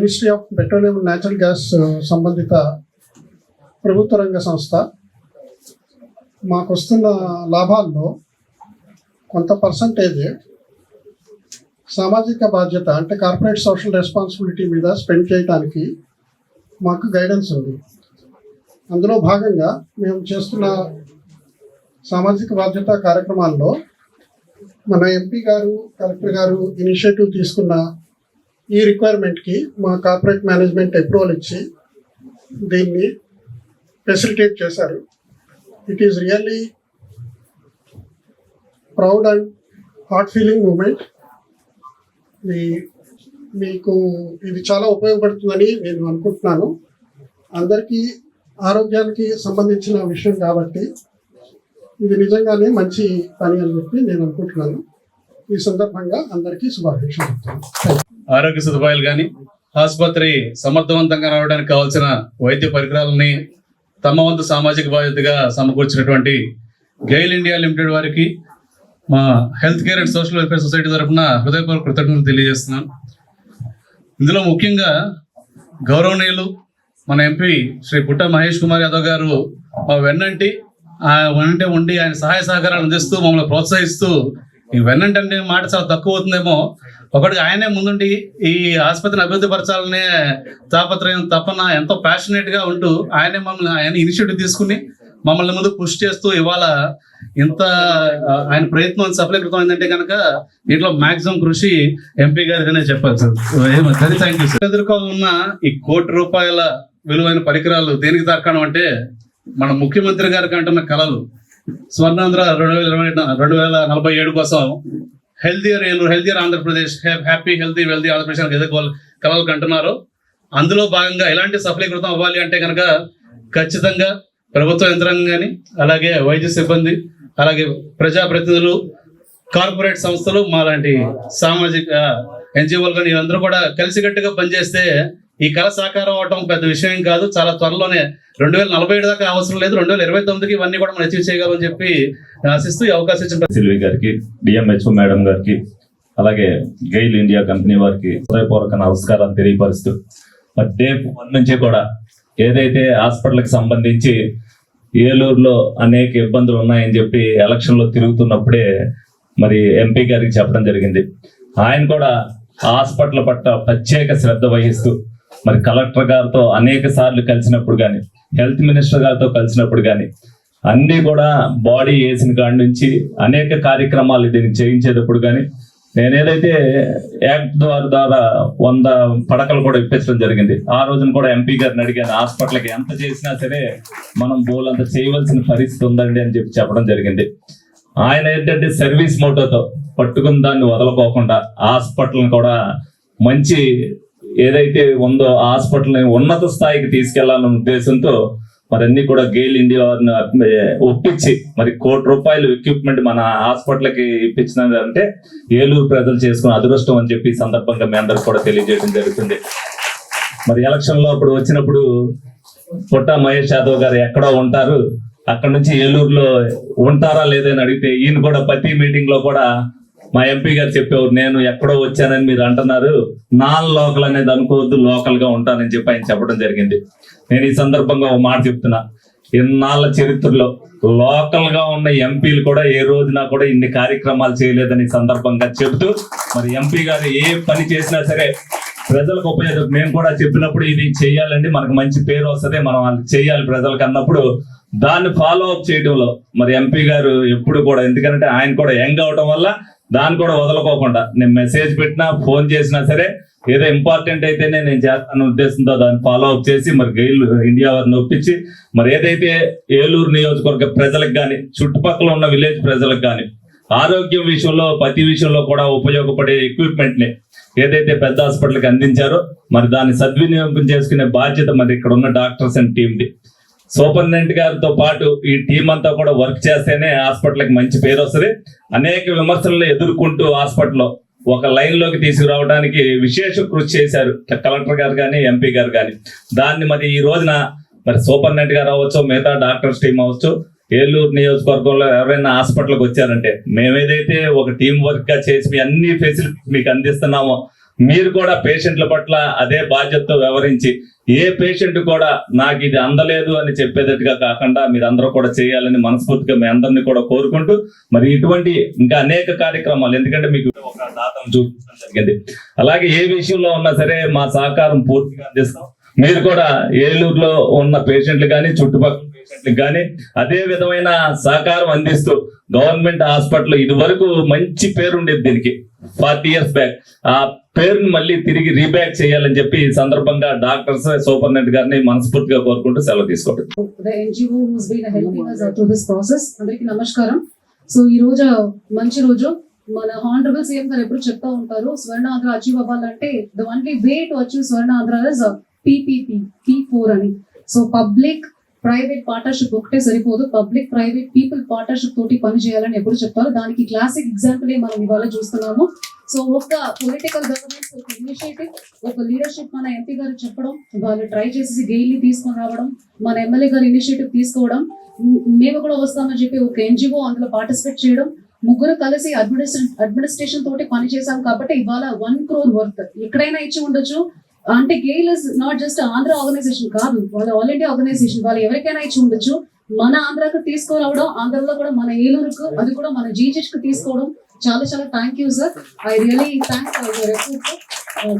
Ministry of petroleum natural gas సంబంధిత ప్రభుత్వ రంగ సంస్థ మాకు వస్తున్న లాభాల్లో కొంత పర్సంటేజ్ సామాజిక బాధ్యత అంటే కార్పొరేట్ సోషల్ రెస్పాన్సిబిలిటీ మీద స్పెండ్ చేయడానికి మాకు గైడెన్స్ ఉంది. అందులో భాగంగా మేము చేస్తున్న సామాజిక బాధ్యత కార్యక్రమాల్లో మన ఎంపీ గారు కలెక్టర్ గారు ఇనిషియేటివ్ తీసుకున్న ఈ రిక్వైర్మెంట్కి మా కార్పొరేట్ మేనేజ్మెంట్ అప్రూవల్ ఇచ్చి దీన్ని ఫెసిలిటేట్ చేశారు. It is really proud and heart feeling moment మీ మీకు ఇది చాలా ఉపయోగపడుతుందని నేను అనుకుంటున్నాను. అందరికీ ఆరోగ్యానికి సంబంధించిన విషయం కాబట్టి ఇది నిజంగానే మంచి పని అని చెప్పి నేను అనుకుంటున్నాను. ఈ సందర్భంగా అందరికీ శుభాకాంక్షలు చెప్తాను ఆరోగ్య సదుపాయాలు కానీ ఆసుపత్రి సమర్థవంతంగా రావడానికి కావాల్సిన వైద్య పరికరాలని తమ వంతు సామాజిక బాధ్యతగా సమకూర్చినటువంటి గెయిల్ ఇండియా లిమిటెడ్ వారికి మా health care and social welfare society తరఫున హృదయపూర్వక కృతజ్ఞతలు తెలియజేస్తున్నాను. ఇందులో ముఖ్యంగా గౌరవనీయులు మన ఎంపీ శ్రీ పుట్ట మహేష్ కుమార్ యాదవ్ గారు మా వెన్నంటి ఆ వెన్నంటే ఉండి ఆయన సహాయ సహకారాలు అందిస్తూ మమ్మల్ని ప్రోత్సహిస్తూ ఈ వెన్నంటే అంటే మాట చాలా తక్కువ అవుతుందేమో. ఒకటి ఆయనే ముందుండి ఈ ఆసుపత్రిని అభివృద్ధి పరచాలనే తాపత్రయం తపన ఎంతో ప్యాషనేట్గా ఉంటూ ఆయనే మమ్మల్ని ఆయన ఇనిషియేటివ్ తీసుకుని మమ్మల్ని ముందు పుష్ చేస్తూ ఇవాళ ఇంత ఆయన ప్రయత్నం సఫలీకృతం అయిందంటే కనుక దీంట్లో మాక్సిమం కృషి ఎంపీ గారిగానే చెప్పచ్చు థ్యాంక్ యూ సార్ ఉన్న ఈ కోటి రూపాయల విలువైన పరికరాలు దేనికి దక్కడం అంటే మన ముఖ్యమంత్రి గారికి అంటున్న కళలు. స్వర్ణాంధ్ర రెండు వేల ఇరవై రెండు వేల నలభై ఏడు కోసం healthier Eluru healthier Andhra Pradesh happy healthy wealthy Andhra Pradesh ఎదుర్కోవాలి ఏదైతే వాళ్ళు కలలు అందులో భాగంగా ఎలాంటి సఫలీకృతం అవ్వాలి అంటే కనుక ఖచ్చితంగా ప్రభుత్వ యంత్రాంగం కానీ అలాగే వైద్య సిబ్బంది అలాగే ప్రజాప్రతినిధులు కార్పొరేట్ సంస్థలు మాలాంటి సామాజిక ఎన్జిఓలు కానీ అందరూ కూడా కలిసికట్టుగా పనిచేస్తే ఈ కళ సాకారం అవటం పెద్ద విషయం ఏం కాదు. చాలా త్వరలోనే రెండు వేల నలభై ఏడు దాకా అవసరం లేదు. రెండు వేల ఇరవై తొమ్మిదికి ఇవన్నీ కూడా మనం అచీవ్ చేయగలమని చెప్పి ఆశిస్తూ ఈ అవకాశం ఇచ్చిన సిల్వి గారికి డిఎంహెచ్ఓ మేడం గారికి అలాగే గెయిల్ ఇండియా కంపెనీ వారికి హృదయపూర్వక నమస్కారాలు తెలియపరుస్తూ మరి డే వన్ నుంచి కూడా ఏదైతే హాస్పిటల్కి సంబంధించి ఏలూరులో అనేక ఇబ్బందులు ఉన్నాయని చెప్పి ఎలక్షన్లో తిరుగుతున్నప్పుడే మరి ఎంపీ గారికి చెప్పడం జరిగింది. ఆయన కూడా హాస్పిటల్ పట్ల ప్రత్యేక శ్రద్ధ వహిస్తూ మరి కలెక్టర్ గారితో అనేక సార్లు కలిసినప్పుడు కానీ హెల్త్ మినిస్టర్ గారితో కలిసినప్పుడు కానీ అన్ని కూడా బాడీ వేసిన కాడి నుంచి అనేక కార్యక్రమాలు దీనికి చేయించేటప్పుడు కానీ నేను ఏదైతే యాక్ట్ ద్వారా ద్వారా వంద పడకలు కూడా ఇప్పించడం జరిగింది. ఆ రోజున కూడా ఎంపీ గారిని అడిగాను హాస్పిటల్కి ఎంత చేసినా సరే మనం బోలంత చేయవలసిన పరిస్థితి ఉందండి అని చెప్పి చెప్పడం జరిగింది. ఆయన ఏంటంటే సర్వీస్ మోటోతో పట్టుకున్న దాన్ని వదలకోకుండా హాస్పిటల్ని కూడా మంచి ఏదైతే ఉందో ఆ హాస్పిటల్ని ఉన్నత స్థాయికి తీసుకెళ్ళాలన్న ఉద్దేశంతో మరి అన్ని కూడా గెయిల్ ఇండియా వారిని ఒప్పించి మరి కోటి రూపాయలు ఎక్విప్మెంట్ మన హాస్పిటల్కి ఇప్పించినారంటే ఏలూరు ప్రజలు చేసుకున్న అదృష్టం అని చెప్పి సందర్భంగా మీ అందరికి కూడా తెలియజేయడం జరుగుతుంది. మరి ఎలక్షన్లో అప్పుడు వచ్చినప్పుడు పుట్ట మహేష్ యాదవ్ గారు ఎక్కడో ఉంటారు అక్కడ నుంచి ఏలూరులో ఉంటారా లేదని అడిగితే ఈయన కూడా ప్రతి మీటింగ్లో కూడా మా ఎంపీ గారు చెప్పేవారు నేను ఎక్కడో వచ్చానని మీరు అంటున్నారు. నాన్ లోకల్ అనేది అనుకోవద్దు లోకల్గా ఉంటానని చెప్పి ఆయన చెప్పడం జరిగింది. నేను ఈ సందర్భంగా ఒక మాట చెప్తున్నా. ఇన్నాళ్ళ చరిత్రలో లోకల్గా ఉన్న ఎంపీలు కూడా ఏ రోజున కూడా ఇన్ని కార్యక్రమాలు చేయలేదని సందర్భంగా చెబుతూ మరి ఎంపీ గారు ఏ పని చేసినా సరే ప్రజలకు ఉపయోగం. మేము కూడా చెప్పినప్పుడు ఇది చేయాలండి మనకు మంచి పేరు వస్తుంది మనం అది చేయాలి ప్రజలకు అన్నప్పుడు దాన్ని ఫాలో అప్ చేయడంలో మరి ఎంపీ గారు ఎప్పుడు కూడా ఎందుకంటే ఆయన కూడా యంగ్ అవటం వల్ల దాన్ని కూడా వదలకోకుండా నేను మెసేజ్ పెట్టినా ఫోన్ చేసినా సరే ఏదో ఇంపార్టెంట్ అయితేనే నేను చేస్తాను ఉద్దేశంతో దాన్ని ఫాలో అప్ చేసి మరి గెయిల్ ఇండియా వారిని ఒప్పించి మరి ఏదైతే ఏలూరు నియోజకవర్గ ప్రజలకు కానీ చుట్టుపక్కల ఉన్న విలేజ్ ప్రజలకు కానీ ఆరోగ్యం విషయంలో ప్రతి విషయంలో కూడా ఉపయోగపడే ఎక్విప్మెంట్ని ఏదైతే పెద్ద హాస్పిటల్కి అందించారో మరి దాన్ని సద్వినియోగం చేసుకునే బాధ్యత మరి ఇక్కడ ఉన్న డాక్టర్స్ అండ్ టీమ్ ది. సూపరింటెండెంట్ గారితో పాటు ఈ టీం అంతా కూడా వర్క్ చేస్తేనే హాస్పిటల్కి మంచి పేరు వస్తుంది. అనేక విమర్శలను ఎదుర్కొంటూ హాస్పిటల్లో ఒక లైన్లోకి తీసుకురావడానికి విశేష కృషి చేశారు కలెక్టర్ గారు కానీ ఎంపీ గారు కానీ దాన్ని మరి ఈ రోజున మరి సూపరింటెండెంట్ గారు అవ్వచ్చు మిగతా డాక్టర్స్ టీం అవ్వచ్చు ఏలూరు నియోజకవర్గంలో ఎవరైనా హాస్పిటల్కి వచ్చారంటే మేము ఏదైతే ఒక టీం వర్క్గా చేసి మీ అన్ని ఫెసిలిటీస్ మీకు అందిస్తున్నామో మీరు కూడా పేషెంట్ల పట్ల అదే బాధ్యతతో వ్యవహరించి ఏ పేషెంట్ కూడా నాకు ఇది అందలేదు అని చెప్పేటట్టుగా కాకుండా మీరందరూ కూడా చేయాలని మనస్ఫూర్తిగా మీ అందరినీ కూడా కోరుకుంటూ మరి ఇటువంటి ఇంకా అనేక కార్యక్రమాలు ఎందుకంటే మీకు ఒక దాతను చూపించడం జరిగింది. అలాగే ఏ విషయంలో ఉన్నా సరే మా సహకారం పూర్తిగా అందిస్తాం. మీరు కూడా ఏలూరులో ఉన్న పేషెంట్లు కానీ చుట్టుపక్కల పేషెంట్లు కానీ అదే విధమైన సహకారం అందిస్తూ గవర్నమెంట్ హాస్పిటల్ ఇది వరకు మంచి పేరు ఉండేది దీనికి. Forty years back. ఆ పేరును మళ్ళీ తిరిగి రీబ్యాక్ చేయాలని చెప్పి ఈ సందర్భంగా డాక్టర్స్ సూపరింటెండెంట్ గారిని మనస్ఫూర్తిగా కోరుకుంటూ సెలవు తీసుకోండి. నమస్కారం. సో ఈ రోజు మంచి రోజు. మన హానరబుల్ సీఎం గారు ఎప్పుడు చెప్తా ఉంటారు స్వర్ణ ఆంధ్ర అచీవ్ అవ్వాలంటే the only way to achieve Swarna Andhra is PPP P four అని. సో పబ్లిక్ ప్రైవేట్ పార్ట్నర్షిప్ ఒకటే సరిపోదు. పబ్లిక్ ప్రైవేట్ పీపుల్ పార్ట్నర్షిప్ తోటి పని చేయాలని ఎప్పుడు చెప్తారు. దానికి క్లాసిక్ ఎగ్జాంపుల్ మనం ఇవాళ చూస్తున్నాము. సో ఒక పొలిటికల్ గవర్నెన్స్ ఒక ఇనిషియేటివ్ ఒక లీడర్షిప్ మన ఎంపీ గారు చెప్పడం వాళ్ళు ట్రై చేసి గెయిల్ని తీసుకొని రావడం మన ఎమ్మెల్యే గారు ఇనిషియేటివ్ తీసుకోవడం మేము కూడా వస్తామని చెప్పి ఒక ఎన్జిఓ అందులో పార్టిసిపేట్ చేయడం ముగ్గురు కలిసి అడ్మినిస్ట్రేషన్ అడ్మినిస్ట్రేషన్ తోటి పని చేశాం కాబట్టి ఇవాళ వన్ క్రోర్ వర్త్ ఎక్కడైనా ఇచ్చి ఉండొచ్చు. అంటే GAIL is not just Andhra organization కాదు వాళ్ళ ఆల్ ఇండియా ఆర్గనైజేషన్ వాళ్ళు ఎవరికైనా ఇచ్చి ఉండొచ్చు. మన ఆంధ్రాకు తీసుకురావడం ఆంధ్రలో కూడా మన ఏలూరుకు అది కూడా మన జీజెస్కు తీసుకోవడం చాలా చాలా thank you sir I really thanks for effort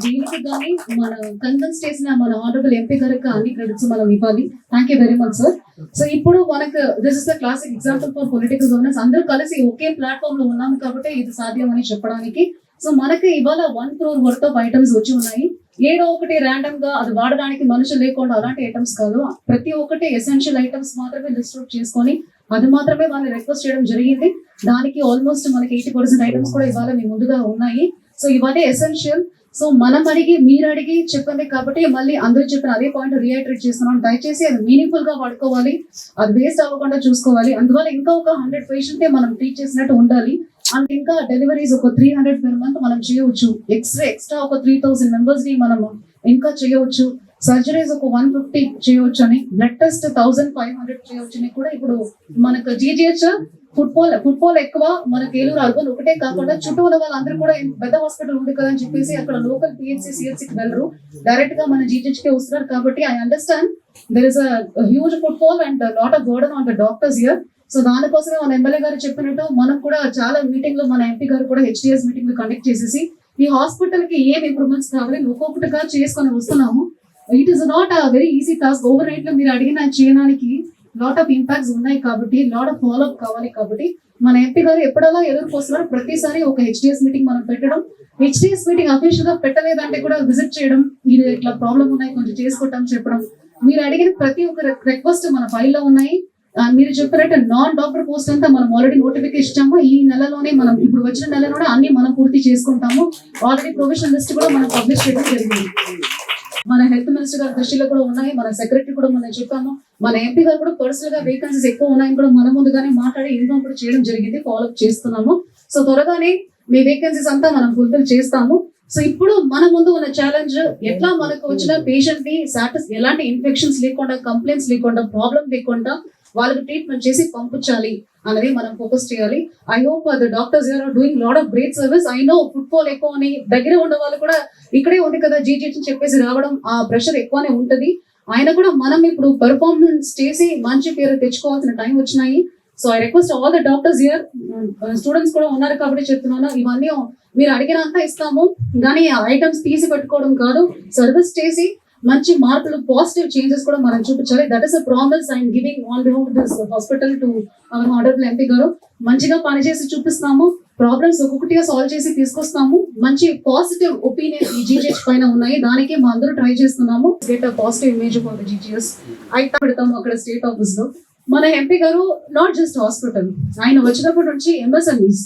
జైలుకి కానీ మన కన్విన్స్ చేసిన మన ఆనరబుల్ ఎంపీ గారికి అన్ని క్రెడిట్స్ మనం ఇవ్వాలి. Thank you very much sir so ఇప్పుడు మనకు this is the classic example for political governance అందరూ కలిసి ఒకే ప్లాట్ఫామ్లో ఉన్నాం కాబట్టి ఇది సాధ్యం అని చెప్పడానికి సో మనకి ఇవాళ one crore worth of items వచ్చి ఉన్నాయి. ఏదో ఒకటి ర్యాండమ్గా అది వాడడానికి మనుషులు లేకుండా అలాంటి ఐటమ్స్ కాదు. ప్రతి ఒక్కటి ఎసెన్షియల్ ఐటమ్స్ మాత్రమే డిస్ట్రిబ్యూట్ చేసుకొని అది మాత్రమే వాళ్ళని రిక్వెస్ట్ చేయడం జరిగింది. దానికి ఆల్మోస్ట్ మనకి ఎయిటీ పర్సెంట్ ఐటమ్స్ కూడా ఇవాళ మీ ముందుగా ఉన్నాయి. సో ఇవన్నీ ఎసెన్షియల్ సో మనం అడిగి మీరు అడిగి చెప్పండి కాబట్టి మళ్ళీ అందరూ చెప్పిన అదే పాయింట్ రియాక్టరేట్ చేస్తున్నాను దయచేసి అది మీనింగ్ఫుల్గా వాడుకోవాలి. అది వేస్ట్ అవ్వకుండా చూసుకోవాలి. అందువల్ల ఇంకా ఒక హండ్రెడ్ పేషెంటే మనం ట్రీట్ చేసినట్టు ఉండాలి. అండ్ ఇంకా డెలివరీస్ ఒక త్రీ హండ్రెడ్ పెర్ మంత్ మనం చేయవచ్చు. ఎక్స్ట్రా ఎక్స్ట్రా ఒక త్రీ థౌసండ్ మెంబర్స్ని మనం ఇంకా చేయవచ్చు. సర్జరీస్ ఒక వన్ ఫిఫ్టీ చేయవచ్చు అని blood test thousand five hundred చేయవచ్చు అని కూడా ఇప్పుడు మనకు జీజీహెచ్ ఫుట్బాల్ ఫుట్బాల్ ఎక్కువ మనకి ఏలూరు అర్బన్ ఒకటే కాకుండా చుట్టూ ఉన్న వాళ్ళందరూ కూడా పెద్ద హాస్పిటల్ ఉంది కదా అని చెప్పేసి అక్కడ లోకల్ పిహెచ్సి సిహెచ్సికి వెళ్ళరు. డైరెక్ట్గా మన జీజీహెచ్కి వస్తున్నారు కాబట్టి I understand there is a huge footfall and lot of burden on the doctors here so దానికోసమే మన ఎమ్మెల్యే గారు చెప్పినట్టు మనం కూడా చాలా మీటింగ్లో మన ఎంపీ గారు కూడా హెచ్డిఎస్ మీటింగ్ కండక్ట్ చేసేసి ఈ హాస్పిటల్కి ఏం ఇంప్రూవ్మెంట్స్ కావాలి ఒక్కొక్కటిగా చేసుకొని వస్తున్నాము. It is not a very easy task over నైట్లో మీరు అడిగిన చేయడానికి లాట్ ఆఫ్ ఇంపాక్ట్స్ ఉన్నాయి కాబట్టి లాట్ ఆఫ్ ఫాలో అప్ కావాలి కాబట్టి మన ఎంపీ గారు ఎప్పుడలా ఎదుర్కొస్తున్నారు? ప్రతిసారి ఒక హెచ్డిఎస్ మీటింగ్ మనం పెట్టడం. హెచ్డిఎస్ మీటింగ్ అఫీషియల్గా పెట్టలేదంటే కూడా విజిట్ చేయడం ఇది ఇట్లా ప్రాబ్లం ఉన్నాయి కొంచెం చేసుకోవటం చెప్పడం. మీరు అడిగిన ప్రతి ఒక్క రిక్వెస్ట్ మన ఫైల్లో ఉన్నాయి. మీరు చెప్పినట్టు నాన్ డాక్టర్ పోస్ట్ అంతా మనం ఆల్రెడీ నోటిఫికేషన్ ఇచ్చాము. ఈ నెలలోనే మనం ఇప్పుడు వచ్చిన నెలలోనే అన్ని మనం పూర్తి చేసుకుంటాము. ఆల్రెడీ ప్రొఫెషనల్ లిస్ట్ కూడా మనం పబ్లిష్ చేయడం జరిగింది. మన హెల్త్ మినిస్టర్ గారి దృష్టిలో కూడా ఉన్నాయి మన సెక్రటరీ కూడా మనం చెప్పాము. మన ఎంపీ గారు కూడా పర్సనల్గా వేకెన్సీస్ ఎక్కువ ఉన్నాయని కూడా మన ముందుగానే మాట్లాడి ఇన్ఫార్మ్ కూడా చేయడం జరిగింది ఫాలో అప్ చేస్తున్నాము. సో త్వరగానే మీ వేకెన్సీస్ అంతా మనం ఫుల్ఫిల్ చేస్తాము. సో ఇప్పుడు మన ముందు ఉన్న ఛాలెంజ్ ఎట్లా మనకు వచ్చిన పేషెంట్ని సాటిస్ ఎలాంటి ఇన్ఫెక్షన్స్ లేకుండా కంప్లైంట్స్ లేకుండా ప్రాబ్లం లేకుండా వాళ్ళకి ట్రీట్మెంట్ చేసి పంపించాలి అనేది మనం ఫోకస్ చేయాలి. I hope the doctors are doing lot of great service I know footfall ఎక్కువ అని దగ్గర ఉన్న వాళ్ళు కూడా ఇక్కడే ఉంది కదా జీజీహెచ్ చెప్పేసి రావడం ఆ ప్రెషర్ ఎక్కువనే ఉంటది. ఆయన కూడా మనం ఇప్పుడు పెర్ఫార్మెన్స్ చేసి మంచి పేరు తెచ్చుకోవాల్సిన టైం వచ్చినాయి. So I request all the doctors here students కూడా ఉన్నారు కాబట్టి చెప్తున్నాను. ఇవన్నీ మీరు అడిగినంత ఇస్తాము. కానీ ఐటమ్స్ తీసి పెట్టుకోవడం కాదు. సర్వీస్ చేసి మంచి మార్పులు పాజిటివ్ చేంజెస్ కూడా మనం చూపించాలి. That is a promise I'm giving on behalf this hospital to our order MP గారు. మంచిగా పనిచేసి చూపిస్తాము. ప్రాబ్లమ్స్ ఒక్కొక్కటిగా సాల్వ్ చేసి తీసుకొస్తాము. మంచి పాజిటివ్ ఒపీనియన్ ఈ జీజీఎస్ పైన ఉన్నాయి. దానికి మా అందరూ ట్రై చేస్తున్నాము. Get a positive image of the GGS అయితే పెడతాము అక్కడ స్టేట్ ఆఫీస్లో. మన ఎంపీ గారు నాట్ జస్ట్ హాస్పిటల్ ఆయన వచ్చినప్పటి నుంచి ఎంఎస్ఎంఈస్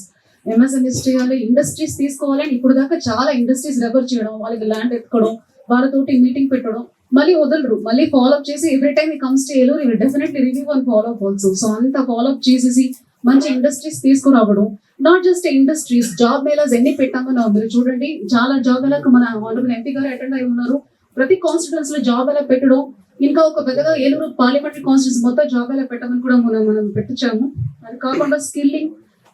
ఎంఎస్ఎంఈస్ చేయాలి ఇండస్ట్రీస్ తీసుకోవాలి అని ఇప్పుడు దాకా చాలా ఇండస్ట్రీస్ రెఫర్ చేయడం వాళ్ళకి ల్యాండ్ ఎత్తుకోవడం వాళ్ళతోటి మీటింగ్ పెట్టడం మళ్ళీ వదలరు. మళ్ళీ ఫాలో అప్ చేసి every time he comes to Eluru definitely review and follow up also so అంత ఫాలో అప్ చేసేసి మంచి ఇండస్ట్రీస్ తీసుకురావడం. Not just industries job melas ఎన్ని పెట్టామో నా మీరు చూడండి. చాలా జాబ్ మేళాకు మన ఆనరబుల్ ఎంపీ గారు అటెండ్ అయి ఉన్నారు. ప్రతి కాన్స్టిట్యూన్స్లో జాబ్ ఎలా పెట్టడం ఇంకా ఒక పెద్దగా ఏలూరు పార్లమెంటరీ కాన్స్టిట్యూన్స్ మొత్తం జాబ్ ఎలా పెట్టమని కూడా మనం మనం పెట్టించాము. అది కాకుండా స్కిల్లింగ్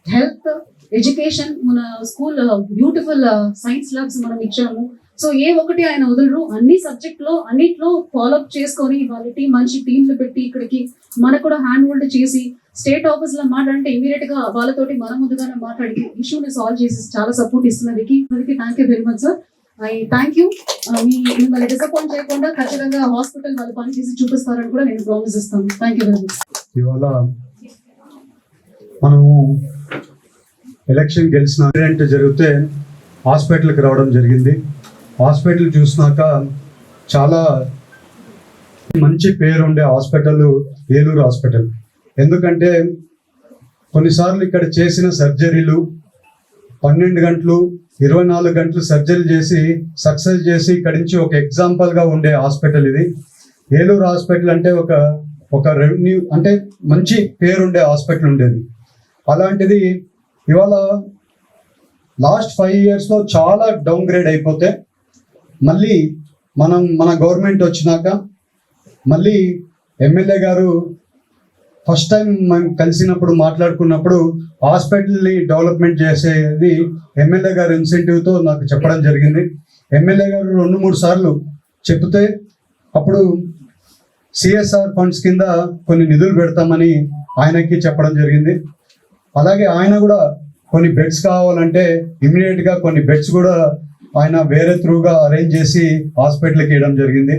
హెల్త్ ఎడ్యుకేషన్ మన స్కూల్ బ్యూటిఫుల్ సైన్స్ ల్యాబ్స్ మనం ఇచ్చాము. సో ఏ ఒకటి ఆయన వదలరు. అన్ని సబ్జెక్ట్లో అన్నిట్లో ఫాలో అప్ చేసుకొని వాళ్ళ టీం మంచి టీంలు పెట్టి ఇక్కడికి మనకు కూడా హ్యాండ్ హోల్డ్ చేసి స్టేట్ ఆఫీస్లో మాట్లాడితే ఇమీడియట్గా వాళ్ళతోటి మన ముందుగానే మాట్లాడి ఇష్యూని సాల్వ్ చేసి చాలా సపోర్ట్ ఇస్తున్నదికి అందుకే thank you very much sir I thank you మీ మిమ్మల్ని డిసప్పాయింట్ చేయకుండా ఖచ్చితంగా హాస్పిటల్ వాళ్ళు పని చేసి చూపిస్తారని కూడా నేను ప్రామిస్ ఇస్తాను. థ్యాంక్ యూ వెరీ మచ్ ఇవాళ మనము ఎలక్షన్ గెలిచిన ఈవెంట్ జరిగితే హాస్పిటల్కి రావడం జరిగింది. హాస్పిటల్ చూసినాక చాలా మంచి పేరు ఉండే హాస్పిటల్ ఏలూరు హాస్పిటల్. ఎందుకంటే కొన్నిసార్లు ఇక్కడ చేసిన సర్జరీలు పన్నెండు గంటలు ఇరవై నాలుగు గంటలు సర్జరీ చేసి సక్సెస్ చేసి ఇక్కడి నుంచి ఒక ఎగ్జాంపుల్గా ఉండే హాస్పిటల్ ఇది. ఏలూరు హాస్పిటల్ అంటే ఒక ఒక రెవెన్యూ అంటే మంచి పేరుండే హాస్పిటల్ ఉండేది. అలాంటిది ఇవాళ లాస్ట్ ఫైవ్ ఇయర్స్లో చాలా డౌన్ గ్రేడ్ అయిపోతే మళ్ళీ మనం మన గవర్నమెంట్ వచ్చినాక మళ్ళీ ఎమ్మెల్యే గారు ఫస్ట్ టైం మనం కలిసినప్పుడు మాట్లాడుకున్నప్పుడు హాస్పిటల్ని డెవలప్మెంట్ చేసేది ఎమ్మెల్యే గారు ఇన్సెంటివ్తో నాకు చెప్పడం జరిగింది. ఎమ్మెల్యే గారు రెండు మూడు సార్లు చెప్తే అప్పుడు సిఎస్ఆర్ ఫండ్స్ కింద కొన్ని నిధులు పెడతామని ఆయనకి చెప్పడం జరిగింది. అలాగే ఆయన కూడా కొన్ని బెడ్స్ కావాలంటే ఇమీడియట్గా కొన్ని బెడ్స్ కూడా ఆయన వేరే త్రూగా అరేంజ్ చేసి హాస్పిటల్కి వేయడం జరిగింది.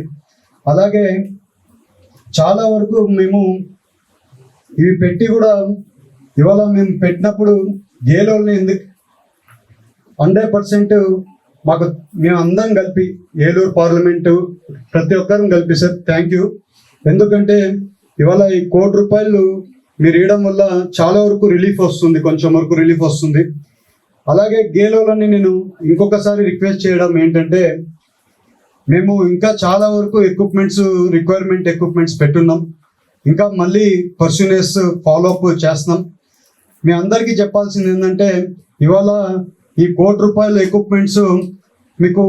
అలాగే చాలా వరకు మేము ఇవి పెట్టి కూడా ఇవాళ మేము పెట్టినప్పుడు గేలోల్ని ఎందుకు హండ్రెడ్ పర్సెంట్ మాకు మేము అందరం కలిపి ఏలూరు పార్లమెంటు ప్రతి ఒక్కరం కలిపి సార్ థ్యాంక్ యూ ఎందుకంటే ఇవాళ ఈ కోటి రూపాయలు మీరు ఇవ్వడం వల్ల చాలా వరకు రిలీఫ్ వస్తుంది కొంచెం వరకు రిలీఫ్ వస్తుంది. అలాగే గేలోలని నేను ఇంకొకసారి రిక్వెస్ట్ చేయడం ఏంటంటే మేము ఇంకా చాలా వరకు ఎక్విప్మెంట్స్ రిక్వైర్మెంట్ ఎక్విప్మెంట్స్ పెట్టున్నాం. ఇంకా మళ్ళీ పర్సూనెస్ ఫాలోఅప్ చేస్తున్నాం. మీ అందరికీ చెప్పాల్సింది ఏంటంటే ఇవాళ ఈ కోటి రూపాయల ఎక్విప్మెంట్స్ మీకు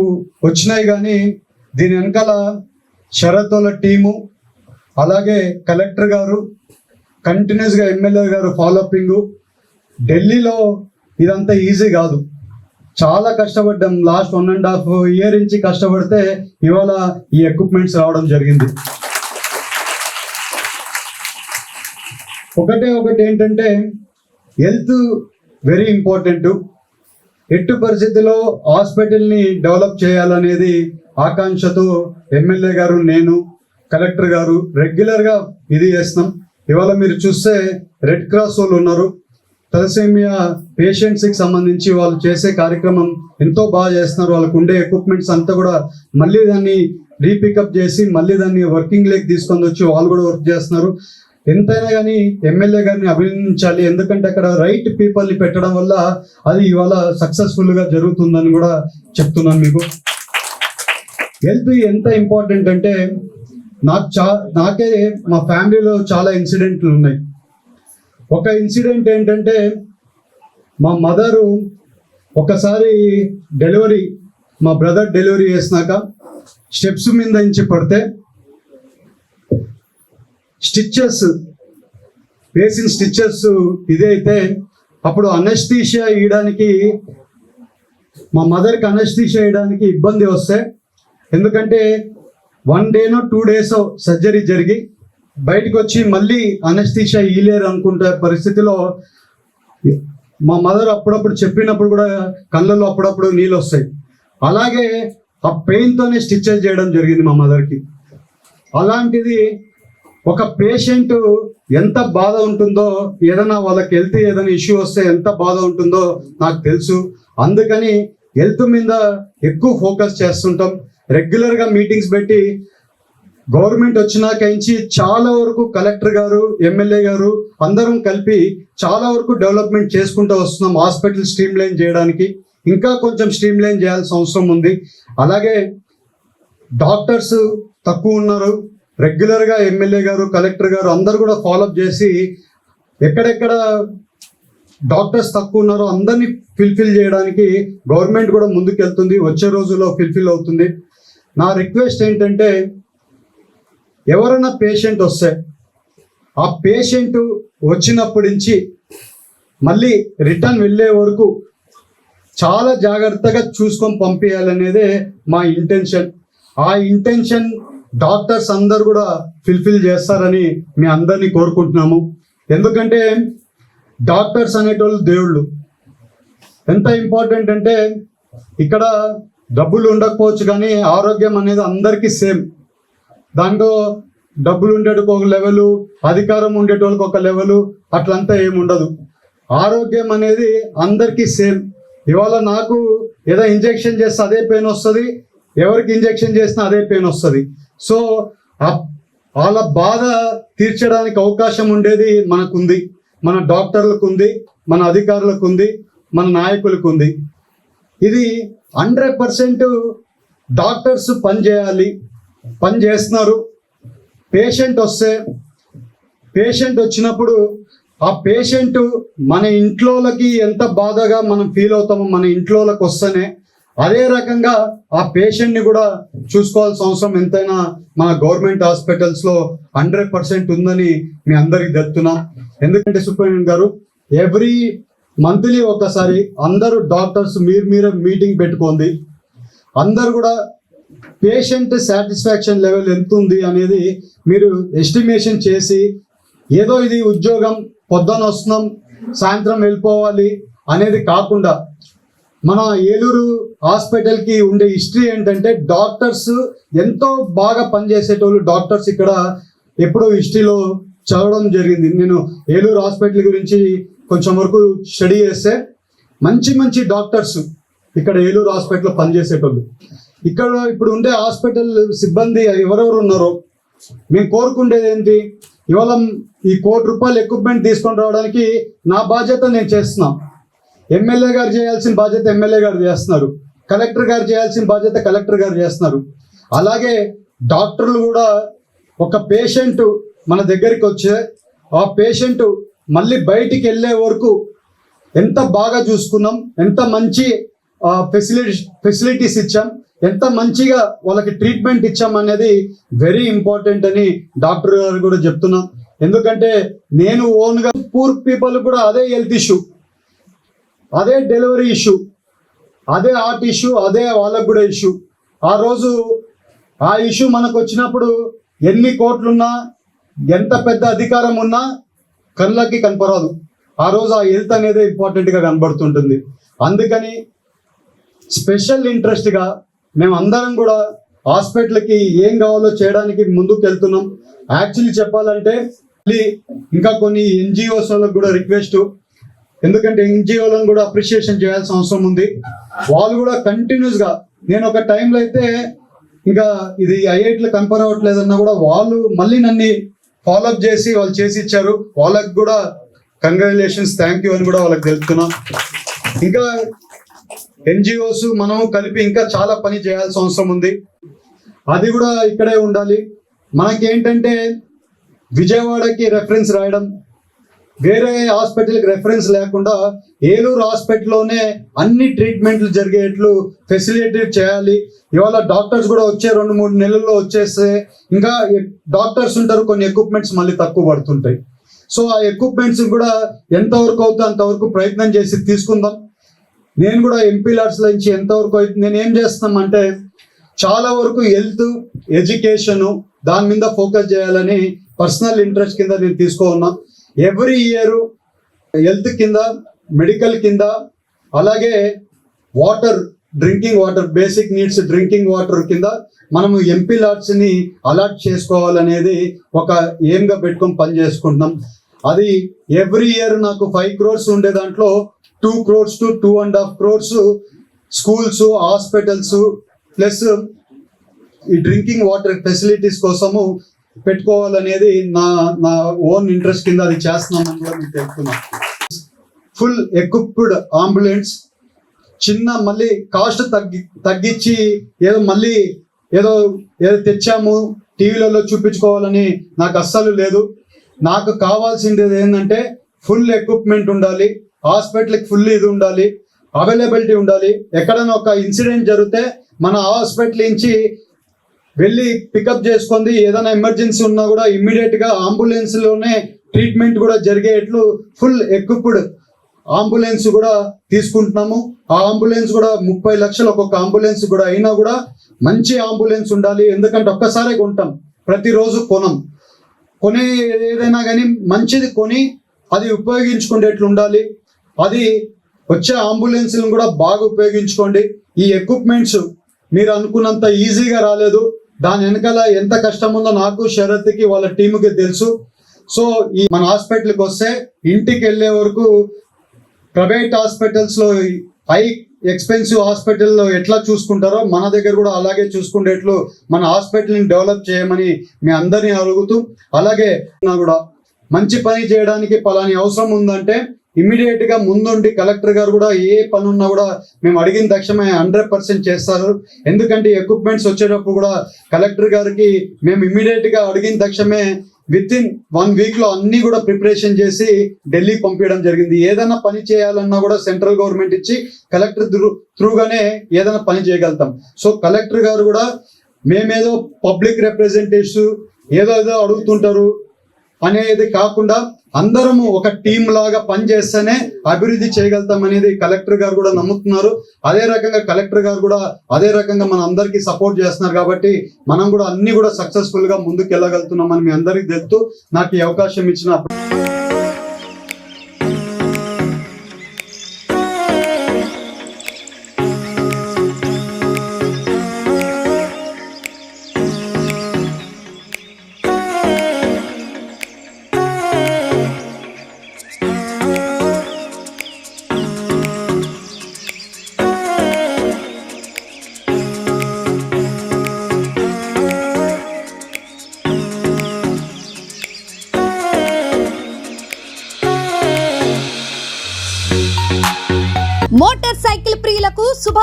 వచ్చినాయి కానీ దీని వెనకాల షరతుల టీము అలాగే కలెక్టర్ గారు కంటిన్యూస్గా ఎమ్మెల్యే గారు ఫాలోఅపింగ్ ఢిల్లీలో ఇదంతా ఈజీ కాదు. చాలా కష్టపడ్డాం. Last one and half year నుంచి కష్టపడితే ఇవాళ ఈ ఎక్విప్మెంట్స్ రావడం జరిగింది. ఒకటే ఒకటి ఏంటంటే హెల్త్ వెరీ ఇంపార్టెంట్ ఎట్టు పరిస్థితిలో హాస్పిటల్ని డెవలప్ చేయాలనేది ఆకాంక్షతో ఎమ్మెల్యే గారు నేను కలెక్టర్ గారు రెగ్యులర్గా ఇది చేస్తాం ఇవాళ మీరు చూస్తే రెడ్ క్రాస్ వాళ్ళు ఉన్నారు. తలసేమియా పేషెంట్స్కి సంబంధించి వాళ్ళు చేసే కార్యక్రమం ఎంతో బాగా చేస్తున్నారు. వాళ్ళకు ఉండే ఎక్విప్మెంట్స్ అంతా కూడా మళ్ళీ దాన్ని రీపికప్ చేసి మళ్ళీ దాన్ని వర్కింగ్ లేక్ తీసుకొని వచ్చి వాళ్ళు కూడా వర్క్ చేస్తున్నారు. ఎంతైనా కానీ ఎమ్మెల్యే గారిని అభినందించాలి. ఎందుకంటే అక్కడ రైట్ పీపుల్ని పెట్టడం వల్ల అది ఇవాళ సక్సెస్ఫుల్గా జరుగుతుందని కూడా చెప్తున్నాను మీకు. హెల్త్ ఎంత ఇంపార్టెంట్ అంటే నాకు చా నాకే మా ఫ్యామిలీలో చాలా ఇన్సిడెంట్లు ఉన్నాయి. ఒక ఇన్సిడెంట్ ఏంటంటే మా మదరు ఒకసారి డెలివరీ మా బ్రదర్ డెలివరీ చేసినాక స్టెప్స్ మీద నుంచి పడితే స్టిచ్చెస్ వేసిన స్టిచ్చెస్ ఇదైతే అప్పుడు అనస్థీషియా వేయడానికి మా మదర్కి అనస్థీషియా వేయడానికి ఇబ్బంది వస్తే ఎందుకంటే వన్ డేనో టూ డేస్ సర్జరీ జరిగి బయటకు వచ్చి మళ్ళీ అనస్థీషియా ఈలేరు అనుకుంటే పరిస్థితిలో మా మదర్ అప్పుడప్పుడు చెప్పినప్పుడు కూడా కళ్ళల్లో అప్పుడప్పుడు నీళ్ళు వస్తాయి. అలాగే ఆ పెయిన్తోనే స్టిచ్చెస్ చేయడం జరిగింది మా మదర్కి అలాంటిది ఒక పేషెంట్ ఎంత బాధ ఉంటుందో ఏదైనా వాళ్ళకి హెల్త్ ఏదైనా ఇష్యూ వస్తే ఎంత బాధ ఉంటుందో నాకు తెలుసు. అందుకని హెల్త్ మీద ఎక్కువ ఫోకస్ చేస్తుంటాం. రెగ్యులర్గా మీటింగ్స్ పెట్టి గవర్నమెంట్ వచ్చినాక నుంచి చాలా వరకు కలెక్టర్ గారు ఎమ్మెల్యే గారు అందరం కలిపి చాలా వరకు డెవలప్మెంట్ చేసుకుంటూ వస్తున్నాం హాస్పిటల్ స్ట్రీమ్ లైన్ చేయడానికి. ఇంకా కొంచెం స్ట్రీమ్ లైన్ చేయాల్సిన అవసరం ఉంది. అలాగే డాక్టర్స్ తక్కువ ఉన్నారు. రెగ్యులర్గా ఎమ్మెల్యే గారు కలెక్టర్ గారు అందరు కూడా ఫాలోఅప్ చేసి ఎక్కడెక్కడ డాక్టర్స్ తక్కువ ఉన్నారో అందరినీ ఫిల్ఫిల్ చేయడానికి గవర్నమెంట్ కూడా ముందుకెళ్తుంది. వచ్చే రోజుల్లో ఫిల్ఫిల్ అవుతుంది. నా రిక్వెస్ట్ ఏంటంటే ఎవరైనా పేషెంట్ వస్తే ఆ పేషెంట్ వచ్చినప్పటి నుంచి మళ్ళీ రిటర్న్ వెళ్ళే వరకు చాలా జాగ్రత్తగా చూసుకొని పంపించాలనేదే మా ఇంటెన్షన్ ఆ ఇంటెన్షన్ డాక్టర్స్ అందరు కూడా ఫిల్ఫిల్ చేస్తారని మీ అందరినీ కోరుకుంటున్నాము. ఎందుకంటే డాక్టర్స్ అనేటోళ్ళు దేవుళ్ళు. ఎంత ఇంపార్టెంట్ అంటే ఇక్కడ డబ్బులు ఉండకపోవచ్చు కానీ ఆరోగ్యం అనేది అందరికీ సేమ్ దాంట్లో డబ్బులు ఉండేటికి ఒక లెవెలు అధికారం ఉండేటోళ్ళకి ఒక లెవెలు అట్లంతా ఏముండదు. ఆరోగ్యం అనేది అందరికీ సేమ్. ఇవాళ నాకు ఏదో ఇంజెక్షన్ చేస్తే అదే పెయిన్ వస్తుంది ఎవరికి ఇంజెక్షన్ చేసినా అదే పెయిన్ వస్తుంది. సో వాళ్ళ బాధ తీర్చడానికి అవకాశం ఉండేది మనకుంది. మన డాక్టర్లకు ఉంది మన అధికారులకు ఉంది మన నాయకులకు ఉంది ఇది హండ్రెడ్ పర్సెంట్ డాక్టర్స్ పనిచేయాలి. పని చేస్తున్నారు. పేషెంట్ వస్తే పేషెంట్ వచ్చినప్పుడు ఆ పేషెంట్ మన ఇంట్లోలకి ఎంత బాధగా మనం ఫీల్ అవుతామో మన ఇంట్లోకి వస్తేనే అదే రకంగా ఆ పేషెంట్ని కూడా చూసుకోవాల్సిన అవసరం ఎంతైనా మన గవర్నమెంట్ హాస్పిటల్స్లో హండ్రెడ్ పర్సెంట్ ఉందని మీ అందరికి తెలుపుతున్నాం. ఎందుకంటే సూపరింటెండెంట్ గారు ఎవ్రీ మంత్లీ ఒకసారి అందరూ డాక్టర్స్ మీరు మీరే మీటింగ్ పెట్టుకోండి. అందరు కూడా పేషెంట్ సాటిస్ఫాక్షన్ లెవెల్ ఎంత ఉంది అనేది మీరు ఎస్టిమేషన్ చేసి ఏదో ఇది ఉద్యోగం పొద్దున వస్తున్నాం సాయంత్రం వెళ్ళిపోవాలి అనేది కాకుండా మన ఏలూరు హాస్పిటల్కి ఉండే హిస్టరీ ఏంటంటే డాక్టర్స్ ఎంతో బాగా పనిచేసేటోళ్ళు డాక్టర్స్ ఇక్కడ ఎప్పుడో హిస్టరీలో చదవడం జరిగింది. నేను ఏలూరు హాస్పిటల్ గురించి కొంచెం వరకు స్టడీ చేస్తే మంచి మంచి డాక్టర్స్ ఇక్కడ ఏలూరు హాస్పిటల్లో పనిచేసేటోళ్ళు. ఇక్కడ ఇప్పుడు ఉండే హాస్పిటల్ సిబ్బంది ఎవరెవరు ఉన్నారో మేము కోరుకుండేది ఏంటి? ఇవాళ ఈ కోటి రూపాయలు ఎక్విప్మెంట్ తీసుకొని రావడానికి నా బాధ్యత నేను చేస్తున్నాం. ఎమ్మెల్యే గారు చేయాల్సిన బాధ్యత ఎమ్మెల్యే గారు చేస్తున్నారు. కలెక్టర్ గారు చేయాల్సిన బాధ్యత కలెక్టర్ గారు చేస్తున్నారు. అలాగే డాక్టర్లు కూడా ఒక పేషెంట్ మన దగ్గరికి వచ్చే ఆ పేషెంట్ మళ్ళీ బయటికి వెళ్ళే వరకు ఎంత బాగా చూసుకున్నాం ఎంత మంచి ఫెసిలిటీ ఫెసిలిటీస్ ఇచ్చాం ఎంత మంచిగా వాళ్ళకి ట్రీట్మెంట్ ఇచ్చామనేది వెరీ ఇంపార్టెంట్ అని డాక్టర్ గారు కూడా చెప్తున్నాం. ఎందుకంటే నేను ఓన్గా పూర్ పీపుల్ కూడా అదే హెల్త్ ఇష్యూ అదే డెలివరీ ఇష్యూ అదే హార్ట్ ఇష్యూ అదే వాళ్ళకు కూడా ఇష్యూ ఆ రోజు ఆ ఇష్యూ మనకు వచ్చినప్పుడు ఎన్ని కోట్లున్నా ఎంత పెద్ద అధికారం ఉన్నా కళ్ళకి కనపరాదు ఆ రోజు ఆ హెల్త్ అనేది ఇంపార్టెంట్గా కనబడుతుంటుంది. అందుకని స్పెషల్ ఇంట్రెస్ట్గా మేము అందరం కూడా హాస్పిటల్కి ఏం కావాలో చేయడానికి ముందుకు వెళ్తున్నాం యాక్చువల్లీ చెప్పాలంటే మళ్ళీ ఇంకా కొన్ని ఎన్జిఓస్ వాళ్ళకి కూడా రిక్వెస్ట్. ఎందుకంటే ఎన్జిఓలను కూడా అప్రిషియేషన్ చేయాల్సిన అవసరం ఉంది. వాళ్ళు కూడా కంటిన్యూస్గా నేను ఒక టైంలో అయితే ఇంకా ఇది ఐఐట్లో కన్ఫర్ అవ్వట్లేదన్నా కూడా వాళ్ళు మళ్ళీ నన్ను ఫాలోఅప్ చేసి వాళ్ళు చేసి ఇచ్చారు. వాళ్ళకి కూడా కంగ్రాచులేషన్స్ థ్యాంక్ యూ అని కూడా వాళ్ళకి తెలుపుతున్నాం. ఇంకా ఎన్జిఓస్ మనం కలిపి ఇంకా చాలా పని చేయాల్సిన అవసరం ఉంది. అది కూడా ఇక్కడే ఉండాలి. మనకేంటంటే విజయవాడకి రెఫరెన్స్ రాయడం వేరే హాస్పిటల్కి రెఫరెన్స్ లేకుండా ఏలూరు హాస్పిటల్లోనే అన్ని ట్రీట్మెంట్లు జరిగేట్లు ఫెసిలిటేట్ చేయాలి. ఇవాళ డాక్టర్స్ కూడా వచ్చే రెండు మూడు నెలల్లో వచ్చేస్తే ఇంకా డాక్టర్స్ ఉంటారు కొన్ని ఎక్విప్మెంట్స్ మళ్ళీ తక్కువ పడుతుంటాయి. సో ఆ ఎక్విప్మెంట్స్ కూడా ఎంతవరకు అవుతుందో అంతవరకు ప్రయత్నం చేసి తీసుకుందాం. నేను కూడా ఎంపీలాట్స్ నుంచి ఎంతవరకు అయితే నేను ఏం చేస్తున్నాం అంటే చాలా వరకు హెల్త్ ఎడ్యుకేషన్ దాని మీద ఫోకస్ చేయాలని పర్సనల్ ఇంట్రెస్ట్ కింద నేను తీసుకో ఉన్నా. ఎవ్రీ ఇయర్ హెల్త్ కింద మెడికల్ కింద అలాగే water drinking water basic needs drinking water కింద మనము ఎంపీ లాట్స్ని అలాట్ చేసుకోవాలనేది ఒక ఏంగా పెట్టుకొని పని చేసుకుంటున్నాం అది ఎవ్రీ ఇయర్ నాకు ఫైవ్ క్రోర్స్ ఉండే దాంట్లో two crores to two and half crores schools hospitals plus ఈ డ్రింకింగ్ వాటర్ ఫెసిలిటీస్ కోసము పెట్టుకోవాలనేది నా నా ఓన్ ఇంట్రెస్ట్ కింద అది చేస్తున్నామని కూడా మీకు తెలుపుతున్నా ఫుల్ ఎక్విప్డ్ అంబులెన్స్ చిన్న మళ్ళీ కాస్ట్ తగ్గి తగ్గించి ఏదో మళ్ళీ ఏదో ఏదో తెచ్చాము టీవీలలో చూపించుకోవాలని నాకు అస్సలు లేదు. నాకు కావాల్సింది ఏంటంటే ఫుల్ ఎక్విప్మెంట్ ఉండాలి. హాస్పిటల్కి ఫుల్ ఇది ఉండాలి అవైలబిలిటీ ఉండాలి. ఎక్కడైనా ఒక ఇన్సిడెంట్ జరిగితే మన హాస్పిటల్ నుంచి వెళ్ళి పికప్ చేసుకుంది ఏదైనా ఎమర్జెన్సీ ఉన్నా కూడా ఇమ్మీడియట్గా అంబులెన్స్లోనే ట్రీట్మెంట్ కూడా జరిగేట్లు ఫుల్ ఎక్విప్డ్ అంబులెన్స్ కూడా తీసుకుంటున్నాము. ఆ అంబులెన్స్ కూడా ముప్పై లక్షలు ఒక్కొక్క అంబులెన్స్ కూడా అయినా కూడా మంచి అంబులెన్స్ ఉండాలి. ఎందుకంటే ఒక్కసారే కొంటాం ప్రతిరోజు కొనం. కొనే ఏదైనా కానీ మంచిది కొని అది ఉపయోగించుకునేట్లు ఉండాలి. అది వచ్చే అంబులెన్స్లను కూడా బాగా ఉపయోగించుకోండి. ఈ ఎక్విప్మెంట్స్ మీరు అనుకున్నంత ఈజీగా రాలేదు. దాని వెనకాల ఎంత కష్టం ఉందో నాకు శరత్కి వాళ్ళ టీముకి తెలుసు. సో ఈ మన హాస్పిటల్కి వస్తే ఇంటికి వెళ్ళే వరకు ప్రైవేట్ హాస్పిటల్స్లో హై ఎక్స్పెన్సివ్ హాస్పిటల్లో ఎట్లా చూసుకుంటారో మన దగ్గర కూడా అలాగే చూసుకునేట్లు మన హాస్పిటల్ని డెవలప్ చేయమని మీ అందరినీ అడుగుతూ అలాగే నా కూడా మంచి పని చేయడానికి పలాని అవసరం ఉందంటే ఇమ్మీడియట్గా ముందుండి కలెక్టర్ గారు కూడా ఏ పని ఉన్నా కూడా మేము అడిగిన తక్షణమే హండ్రెడ్ పర్సెంట్ చేస్తారు. ఎందుకంటే ఎక్విప్మెంట్స్ వచ్చేటప్పుడు కూడా కలెక్టర్ గారికి మేము ఇమ్మీడియట్గా అడిగిన తక్షణమే విత్ ఇన్ వన్ వీక్లో అన్ని కూడా ప్రిపరేషన్ చేసి ఢిల్లీ పంపించడం జరిగింది. ఏదైనా పని చేయాలన్నా కూడా సెంట్రల్ గవర్నమెంట్ ఇచ్చి కలెక్టర్ త్రూ త్రూగానే ఏదైనా పని చేయగలుగుతాం. సో కలెక్టర్ గారు కూడా మేమేదో పబ్లిక్ రిప్రజెంటేటివ్స్ ఏదో ఏదో అడుగుతుంటారు. అనేది కాకుండా అందరము ఒక టీం లాగా పనిచేస్తేనే అభివృద్ధి చేయగలుగుతాం అనేది కలెక్టర్ గారు కూడా నమ్ముతున్నారు. అదే రకంగా కలెక్టర్ గారు కూడా అదే రకంగా మన అందరికీ సపోర్ట్ చేస్తున్నారు కాబట్టి మనం కూడా అన్ని కూడా సక్సెస్ఫుల్గా ముందుకు వెళ్ళగలుగుతున్నామని మీ అందరికీ తెలుస్తూ నాకు ఈ అవకాశం ఇచ్చిన